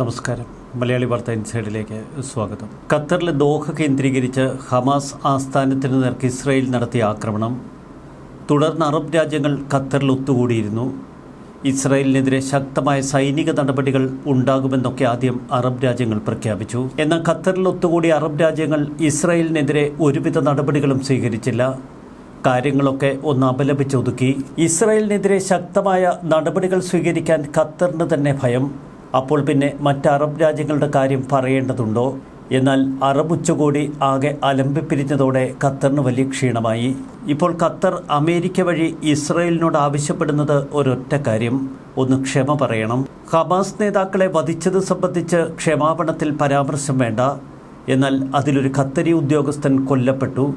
നമസ്കാരം. മലയാളി വാർത്ത ഇൻസൈഡിലേക്ക് സ്വാഗതം. ഖത്തറിലെ ദോഹ കേന്ദ്രീകരിച്ച് ഹമാസ് ആസ്ഥാനത്തിന് നേർക്ക് ഇസ്രയേൽ നടത്തിയ ആക്രമണം. തുടർന്ന് അറബ് രാജ്യങ്ങൾ ഖത്തറിൽ ഒത്തുകൂടിയിരുന്നു. ഇസ്രായേലിനെതിരെ ശക്തമായ സൈനിക നടപടികൾ ഉണ്ടാകുമെന്നൊക്കെ ആദ്യം അറബ് രാജ്യങ്ങൾ പ്രഖ്യാപിച്ചു. എന്നാൽ ഖത്തറിൽ ഒത്തുകൂടിയ അറബ് രാജ്യങ്ങൾ ഇസ്രായേലിനെതിരെ ഒരുവിധ നടപടികളും സ്വീകരിച്ചില്ല. കാര്യങ്ങളൊക്കെ ഒന്ന് അപലപിച്ചൊതുക്കി. ഇസ്രായേലിനെതിരെ ശക്തമായ നടപടികൾ സ്വീകരിക്കാൻ ഖത്തറിന് തന്നെ ഭയം. അപ്പോൾ പിന്നെ മറ്റ് അറബ് രാജ്യങ്ങളുടെ കാര്യം പറയേണ്ടതുണ്ടോ? എന്നാൽ അറബ് ഉച്ചകോടി ആകെ അലമ്പിപ്പിരിഞ്ഞതോടെ ഖത്തറിന് വലിയ ക്ഷീണമായി. ഇപ്പോൾ ഖത്തർ അമേരിക്ക വഴി ഇസ്രായേലിനോട് ആവശ്യപ്പെടുന്നത് ഒരൊറ്റ കാര്യം. ഒന്ന് ക്ഷമ പറയണം. ഹമാസ് നേതാക്കളെ വധിച്ചത് സംബന്ധിച്ച് ക്ഷമാപണത്തിൽ പരാമർശം വേണ്ട. എന്നാൽ അതിലൊരു ഖത്തരി ഉദ്യോഗസ്ഥൻ കൊല്ലപ്പെട്ടു.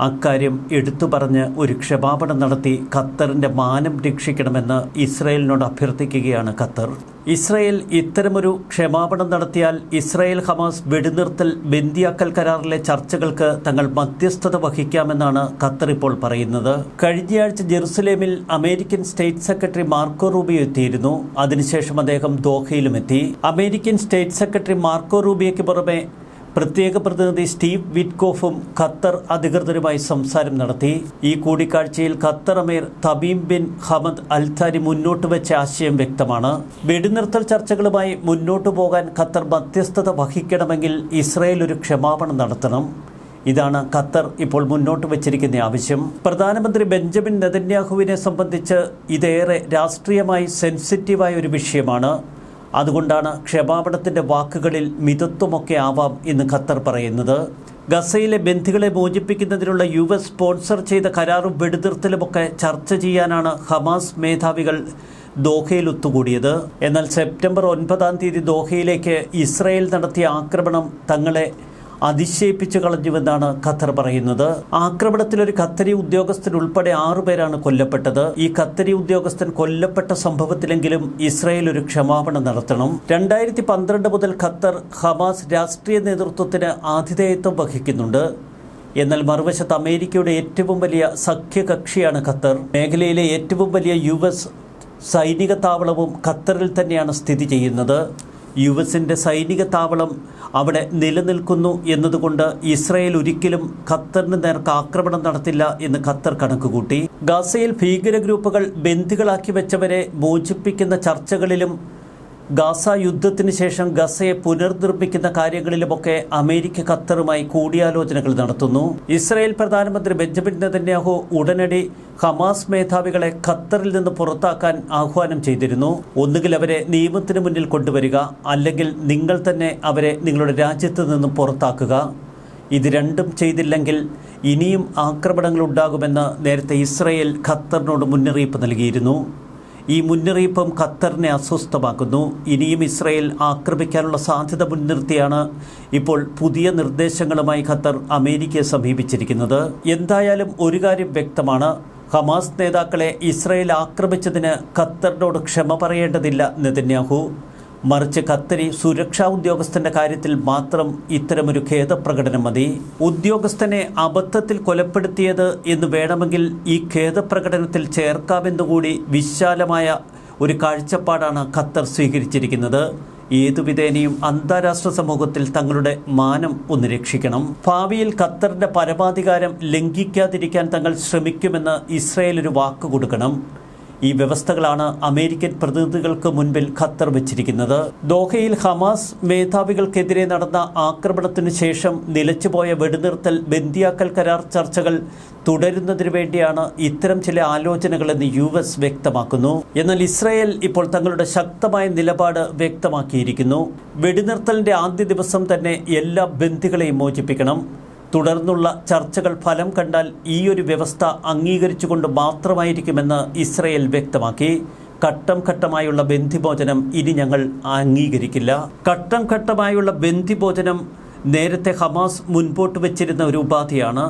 അക്കാര്യം എടുത്തു പറഞ്ഞ് ഒരു ക്ഷമാപണം നടത്തി ഖത്തറിന്റെ മാനം രക്ഷിക്കണമെന്ന് ഇസ്രായേലിനോട് അഭ്യർത്ഥിക്കുകയാണ് ഖത്തർ. ഇസ്രായേൽ ഇത്തരമൊരു ക്ഷമാപണം നടത്തിയാൽ ഇസ്രായേൽ ഹമാസ് വെടിനിർത്തൽ ബന്ദിയാക്കൽ കരാറിലെ ചർച്ചകൾക്ക് തങ്ങൾ മധ്യസ്ഥത വഹിക്കാമെന്നാണ് ഖത്തർ ഇപ്പോൾ പറയുന്നത്. കഴിഞ്ഞയാഴ്ച ജെറുസലേമിൽ American state secretary Marco Rubio എത്തിയിരുന്നു. അതിനുശേഷം അദ്ദേഹം ദോഹയിലും എത്തി. അമേരിക്കൻ സ്റ്റേറ്റ് സെക്രട്ടറി മാർക്കോ റൂബിയോയ്ക്ക് പുറമെ പ്രത്യേക പ്രതിനിധി സ്റ്റീവ് വിറ്റ്കോഫും ഖത്തർ അധികൃതരുമായി സംസാരം നടത്തി. ഈ കൂടിക്കാഴ്ചയിൽ ഖത്തർ അമീർ Tamim bin Hamad Al Thani മുന്നോട്ട് വെച്ച ആശയം വ്യക്തമാണ്. വെടിനിർത്തൽ ചർച്ചകളുമായി മുന്നോട്ടു പോകാൻ ഖത്തർ മധ്യസ്ഥത വഹിക്കണമെങ്കിൽ ഇസ്രയേൽ ഒരു ക്ഷമാപണം നടത്തണം. ഇതാണ് ഖത്തർ ഇപ്പോൾ മുന്നോട്ട് വച്ചിരിക്കുന്ന ആവശ്യം. പ്രധാനമന്ത്രി ബെഞ്ചമിൻ നെതന്യാഹുവിനെ സംബന്ധിച്ച് ഇതേറെ രാഷ്ട്രീയമായി സെൻസിറ്റീവായ ഒരു വിഷയമാണ്. അതുകൊണ്ടാണ് ക്ഷമാപണത്തിന്റെ വാക്കുകളിൽ മിതത്വമൊക്കെ ആവാം എന്ന് ഖത്തർ പറയുന്നത്. ഗസയിലെ ബന്ധികളെ മോചിപ്പിക്കുന്നതിനുള്ള യു എസ് സ്പോൺസർ ചെയ്ത കരാറും വെടിനിർത്തലുമൊക്കെ ചർച്ച ചെയ്യാനാണ് ഹമാസ് മേധാവികൾ ദോഹയിൽ ഒത്തുകൂടിയത്. എന്നാൽ സെപ്റ്റംബർ ഒൻപതാം തീയതി ദോഹയിലേക്ക് ഇസ്രയേൽ നടത്തിയ ആക്രമണം തങ്ങളെ അതിശയിപ്പിച്ചു കളഞ്ഞുവെന്നാണ് ഖത്തർ പറയുന്നത്. ആക്രമണത്തിൽ ഒരു ഖത്തരി ഉദ്യോഗസ്ഥൻ ഉൾപ്പെടെ ആറുപേരാണ് കൊല്ലപ്പെട്ടത്. ഈ ഖത്തരി ഉദ്യോഗസ്ഥൻ കൊല്ലപ്പെട്ട സംഭവത്തിലെങ്കിലും ഇസ്രായേൽ ഒരു ക്ഷമാപണം നടത്തണം. രണ്ടായിരത്തി പന്ത്രണ്ട് മുതൽ ഖത്തർ ഹമാസ് രാഷ്ട്രീയ നേതൃത്വത്തിന് ആതിഥേയത്വം വഹിക്കുന്നുണ്ട്. എന്നാൽ മറുവശത്ത് അമേരിക്കയുടെ ഏറ്റവും വലിയ സഖ്യകക്ഷിയാണ് ഖത്തർ. മേഖലയിലെ ഏറ്റവും വലിയ യു സൈനിക താവളവും ഖത്തറിൽ തന്നെയാണ് സ്ഥിതി ചെയ്യുന്നത്. യു എസിന്റെ സൈനിക താവളം അവിടെ നിലനിൽക്കുന്നു എന്നതുകൊണ്ട് ഇസ്രായേൽ ഒരിക്കലും ഖത്തറിന് നേർക്ക് ആക്രമണം നടത്തില്ല എന്ന് ഖത്തർ കണക്കുകൂട്ടി. ഗാസയിൽ ഭീകര ഗ്രൂപ്പുകൾ ബന്ദികളാക്കി വെച്ചവരെ മോചിപ്പിക്കുന്ന ചർച്ചകളിലും ഗാസ യുദ്ധത്തിന് ശേഷം ഗസയെ പുനർനിർമ്മിക്കുന്ന കാര്യങ്ങളിലുമൊക്കെ അമേരിക്ക ഖത്തറുമായി കൂടിയാലോചനകൾ നടത്തുന്നു. ഇസ്രായേൽ പ്രധാനമന്ത്രി ബെഞ്ചമിൻ നെതന്യാഹു ഉടനടി ഹമാസ് മേധാവികളെ ഖത്തറിൽ നിന്ന് പുറത്താക്കാൻ ആഹ്വാനം ചെയ്തിരുന്നു. ഒന്നുകിൽ അവരെ നിയമത്തിന് മുന്നിൽ കൊണ്ടുവരിക അല്ലെങ്കിൽ നിങ്ങൾ തന്നെ അവരെ നിങ്ങളുടെ രാജ്യത്ത് നിന്ന് പുറത്താക്കുക. ഇത് രണ്ടും ചെയ്തില്ലെങ്കിൽ ഇനിയും ആക്രമണങ്ങൾ ഉണ്ടാകുമെന്ന് നേരത്തെ ഇസ്രയേൽ ഖത്തറിനോട് മുന്നറിയിപ്പ് നൽകിയിരുന്നു. ഈ മുന്നറിയിപ്പും ഖത്തറിനെ അസ്വസ്ഥമാക്കുന്നു. ഇനിയും ഇസ്രയേൽ ആക്രമിക്കാനുള്ള സാധ്യത മുൻനിർത്തിയാണ് ഇപ്പോൾ പുതിയ നിർദ്ദേശങ്ങളുമായി ഖത്തർ അമേരിക്കയെ സമീപിച്ചിരിക്കുന്നത്. എന്തായാലും ഒരു കാര്യം വ്യക്തമാണ്. ഹമാസ് നേതാക്കളെ ഇസ്രയേൽ ആക്രമിച്ചതിന് ഖത്തറിനോട് ക്ഷമ പറയേണ്ടതില്ല നെതന്യാഹു. മറിച്ച് ഖത്തരി സുരക്ഷാ ഉദ്യോഗസ്ഥന്റെ കാര്യത്തിൽ മാത്രം ഇത്തരമൊരു ഖേദപ്രകടനം മതി. ഉദ്യോഗസ്ഥനെ അബദ്ധത്തിൽ കൊലപ്പെടുത്തിയത് എന്ന് വേണമെങ്കിൽ ഈ ഖേദപ്രകടനത്തിൽ ചേർക്കാമെന്നുകൂടി വിശാലമായ ഒരു കാഴ്ചപ്പാടാണ് ഖത്തർ സ്വീകരിച്ചിരിക്കുന്നത്. ഏതു വിധേനയും അന്താരാഷ്ട്ര സമൂഹത്തിൽ തങ്ങളുടെ മാനം ഒന്ന് രക്ഷിക്കണം. ഭാവിയിൽ ഖത്തറിന്റെ പരമാധികാരം ലംഘിക്കാതിരിക്കാൻ തങ്ങൾ ശ്രമിക്കുമെന്ന് ഇസ്രയേൽ ഒരു വാക്ക് കൊടുക്കണം. ഈ വ്യവസ്ഥകളാണ് അമേരിക്കൻ പ്രതിനിധികൾക്ക് മുൻപിൽ ഖത്തർ വെച്ചിരിക്കുന്നത്. ദോഹയിൽ ഹമാസ് മേധാവികൾക്കെതിരെ നടന്ന ആക്രമണത്തിനു ശേഷം നിലച്ചുപോയ വെടിനിർത്തൽ ബന്ധിയാക്കൽ കരാർ ചർച്ചകൾ തുടരുന്നതിനു വേണ്ടിയാണ് ഇത്തരം ചില ആലോചനകളെന്ന് യു എസ് വ്യക്തമാക്കുന്നു. എന്നാൽ ഇസ്രായേൽ ഇപ്പോൾ തങ്ങളുടെ ശക്തമായ നിലപാട് വ്യക്തമാക്കിയിരിക്കുന്നു. വെടിനിർത്തലിന്റെ ആദ്യ ദിവസം തന്നെ എല്ലാ ബന്ധികളെയും മോചിപ്പിക്കണം. തുടർന്നുള്ള ചർച്ചകൾ ഫലം കണ്ടാൽ ഈ ഒരു വ്യവസ്ഥ അംഗീകരിച്ചുകൊണ്ട് മാത്രമായിരിക്കുമെന്ന് ഇസ്രയേൽ വ്യക്തമാക്കി. ഘട്ടം ഘട്ടമായുള്ള ബന്ധിഭോജനം ഇനി ഞങ്ങൾ അംഗീകരിക്കില്ല. ഘട്ടം ഘട്ടമായുള്ള ബന്ധിഭോജനം നേരത്തെ ഹമാസ് മുൻപോട്ട് വെച്ചിരുന്ന ഒരു ഉപാധിയാണ്.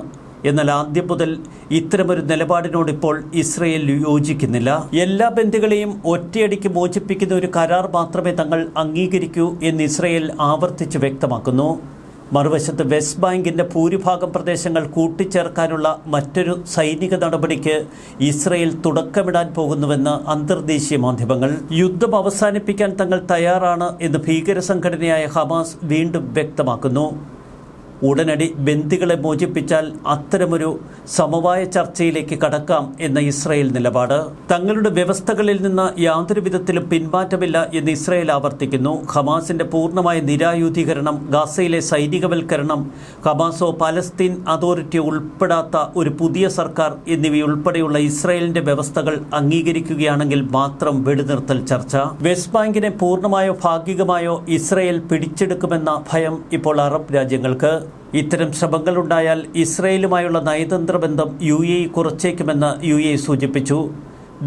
എന്നാൽ ആദ്യം മുതൽ ഇത്തരമൊരു നിലപാടിനോട് ഇപ്പോൾ ഇസ്രയേൽ യോജിക്കുന്നില്ല. എല്ലാ ബന്ധികളെയും ഒറ്റയടിക്ക് മോചിപ്പിക്കുന്ന ഒരു കരാർ മാത്രമേ തങ്ങൾ അംഗീകരിക്കൂ എന്ന് ഇസ്രയേൽ ആവർത്തിച്ച് വ്യക്തമാക്കുന്നു. മറുവശത്ത് വെസ്റ്റ് ബാങ്കിന്റെ ഭൂരിഭാഗം പ്രദേശങ്ങൾ കൂട്ടിച്ചേർക്കാനുള്ള മറ്റൊരു സൈനിക നടപടിക്ക് ഇസ്രയേൽ തുടക്കമിടാൻ പോകുന്നുവെന്ന് അന്തർദേശീയ മാധ്യമങ്ങൾ. യുദ്ധം അവസാനിപ്പിക്കാൻ തങ്ങൾ തയ്യാറാണ് എന്ന് ഭീകര സംഘടനയായ ഹമാസ് വീണ്ടും വ്യക്തമാക്കുന്നു. ഉടനടി ബന്ദികളെ മോചിപ്പിച്ചാൽ അത്തരമൊരു സമവായ ചർച്ചയിലേക്ക് കടക്കാം എന്ന ഇസ്രയേൽ നിലപാട്. തങ്ങളുടെ വ്യവസ്ഥകളിൽ നിന്ന് യാതൊരു വിധത്തിലും പിന്മാറ്റമില്ല എന്ന് ഇസ്രയേൽ ആവർത്തിക്കുന്നു. ഹമാസിന്റെ പൂർണമായ നിരായുധീകരണം ഗാസയിലെ സൈനികവൽക്കരണം ഹമാസോ പലസ്തീൻ അതോറിറ്റി ഉൾപ്പെടാത്ത ഒരു പുതിയ സർക്കാർ എന്നിവയുൾപ്പെടെയുള്ള ഇസ്രയേലിന്റെ വ്യവസ്ഥകൾ അംഗീകരിക്കുകയാണെങ്കിൽ മാത്രം വെടിനിർത്തൽ ചർച്ച. വെസ്റ്റ് ബാങ്കിനെ പൂർണമായോ ഭാഗികമായോ ഇസ്രയേൽ പിടിച്ചെടുക്കുമെന്ന ഭയം ഇപ്പോൾ അറബ് രാജ്യങ്ങൾക്ക്. ഇത്തരം ശ്രമങ്ങളുണ്ടായാൽ ഇസ്രയേലുമായുള്ള നയതന്ത്ര ബന്ധം യു എ കുറച്ചേക്കുമെന്ന് യു എ സൂചിപ്പിച്ചു.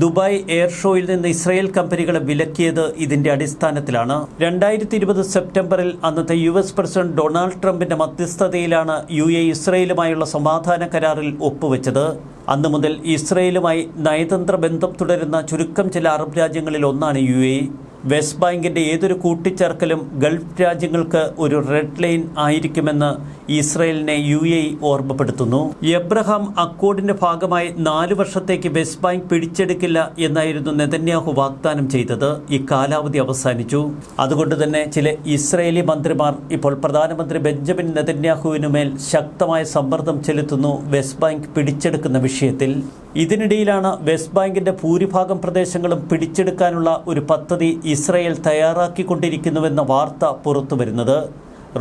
ദുബായ് എയർ ഷോയിൽ നിന്ന് ഇസ്രയേൽ കമ്പനികളെ വിലക്കിയത് ഇതിന്റെ അടിസ്ഥാനത്തിലാണ്. രണ്ടായിരത്തി ഇരുപത് സെപ്റ്റംബറിൽ അന്നത്തെ യു എസ് പ്രസിഡന്റ് ഡൊണാൾഡ് ട്രംപിന്റെ മധ്യസ്ഥതയിലാണ് യു എ ഇസ്രയേലുമായുള്ള സമാധാന കരാറിൽ ഒപ്പുവെച്ചത്. അന്നു മുതൽ ഇസ്രയേലുമായി നയതന്ത്ര ബന്ധം തുടരുന്ന ചുരുക്കം ചില അറബ് രാജ്യങ്ങളിൽ ഒന്നാണ് യു എ വെസ്റ്റ് ബാങ്കിന്റെ ഏതൊരു കൂട്ടിച്ചേർക്കലും ഗൾഫ് രാജ്യങ്ങൾക്ക് ഒരു റെഡ് ലൈൻ ആയിരിക്കുമെന്ന് ഇസ്രയേലിനെ യു എ ഓർമ്മപ്പെടുത്തുന്നു. എബ്രഹാം അക്കോർഡിന്റെ ഭാഗമായി നാല് വർഷത്തേക്ക് വെസ്റ്റ് ബാങ്ക് പിടിച്ചെടുക്കില്ല എന്നായിരുന്നു നെതന്യാഹു വാഗ്ദാനം ചെയ്തത്. ഈ കാലാവധി അവസാനിച്ചു. അതുകൊണ്ട് തന്നെ ചില ഇസ്രയേലി മന്ത്രിമാർ ഇപ്പോൾ പ്രധാനമന്ത്രി ബെഞ്ചമിൻ നെതന്യാഹുവിനുമേൽ ശക്തമായ സമ്മർദ്ദം ചെലുത്തുന്നു വെസ്റ്റ് ബാങ്ക് പിടിച്ചെടുക്കുന്ന വിഷയത്തിൽ. ഇതിനിടയിലാണ് വെസ്റ്റ് ബാങ്കിന്റെ ഭൂരിഭാഗം പ്രദേശങ്ങളും പിടിച്ചെടുക്കാനുള്ള ഒരു പദ്ധതി ഇസ്രയേൽ തയ്യാറാക്കിക്കൊണ്ടിരിക്കുന്നുവെന്ന വാർത്ത പുറത്തുവരുന്നത്.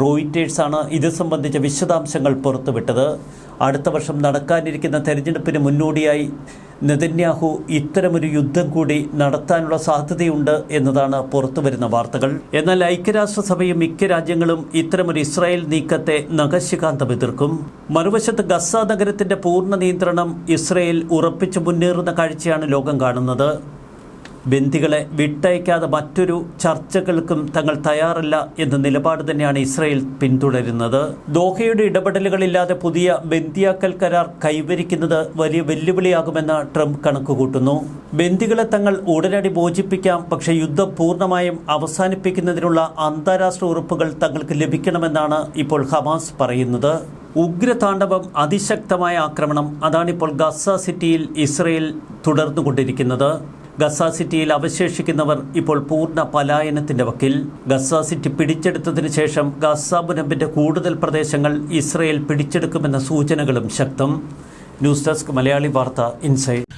റോയിറ്റേഴ്സാണ് ഇത് സംബന്ധിച്ച വിശദാംശങ്ങൾ പുറത്തുവിട്ടത്. അടുത്ത വർഷം നടക്കാനിരിക്കുന്ന തെരഞ്ഞെടുപ്പിന് മുന്നോടിയായി നെതന്യാഹു ഇത്തരമൊരു യുദ്ധം കൂടി നടത്താനുള്ള സാധ്യതയുണ്ട് എന്നതാണ് പുറത്തുവരുന്ന വാർത്തകൾ. എന്നാൽ ഐക്യരാഷ്ട്രസഭയും മിക്ക രാജ്യങ്ങളും ഇത്തരമൊരു ഇസ്രായേൽ നീക്കത്തെ നഖശികാന്തം എതിർക്കും. മറുവശത്ത് ഗസ നഗരത്തിന്റെ പൂർണ നിയന്ത്രണം ഇസ്രായേൽ ഉറപ്പിച്ചു മുന്നേറുന്ന കാഴ്ചയാണ് ലോകം കാണുന്നത്. ബന്ദികളെ വിട്ടയക്കാതെ മറ്റൊരു ചർച്ചകൾക്കും തങ്ങൾ തയ്യാറല്ല എന്ന നിലപാട് തന്നെയാണ് ഇസ്രയേൽ പിന്തുടരുന്നത്. ദോഹയുടെ ഇടപെടലുകളില്ലാതെ പുതിയ ബന്ദിയാക്കൽ കരാർ കൈവരിക്കുന്നത് വലിയ വെല്ലുവിളിയാകുമെന്ന് ട്രംപ് കണക്കുകൂട്ടുന്നു. ബന്ദികളെ തങ്ങൾ ഉടനടി മോചിപ്പിക്കാം പക്ഷേ യുദ്ധം പൂർണമായും അവസാനിപ്പിക്കുന്നതിനുള്ള അന്താരാഷ്ട്ര ഉറപ്പുകൾ തങ്ങൾക്ക് ലഭിക്കണമെന്നാണ് ഇപ്പോൾ ഹമാസ് പറയുന്നത്. ഉഗ്രതാണ്ഡവം അതിശക്തമായ ആക്രമണം അതാണിപ്പോൾ ഗസ സിറ്റിയിൽ ഇസ്രയേൽ തുടർന്നുകൊണ്ടിരിക്കുന്നത്. ഗസ സിറ്റിയിൽ അവശേഷിക്കുന്നവർ ഇപ്പോൾ പൂർണ പലായനത്തിന്റെ വക്കിൽ. ഗസ സിറ്റി പിടിച്ചെടുത്തതിനു ശേഷം ഗസ മുനമ്പിന്റെ കൂടുതൽ പ്രദേശങ്ങൾ ഇസ്രയേൽ പിടിച്ചെടുക്കുമെന്ന സൂചനകളും ശക്തം. ന്യൂസ് ഡെസ്ക് മലയാളി വാർത്ത ഇൻസൈഡ്.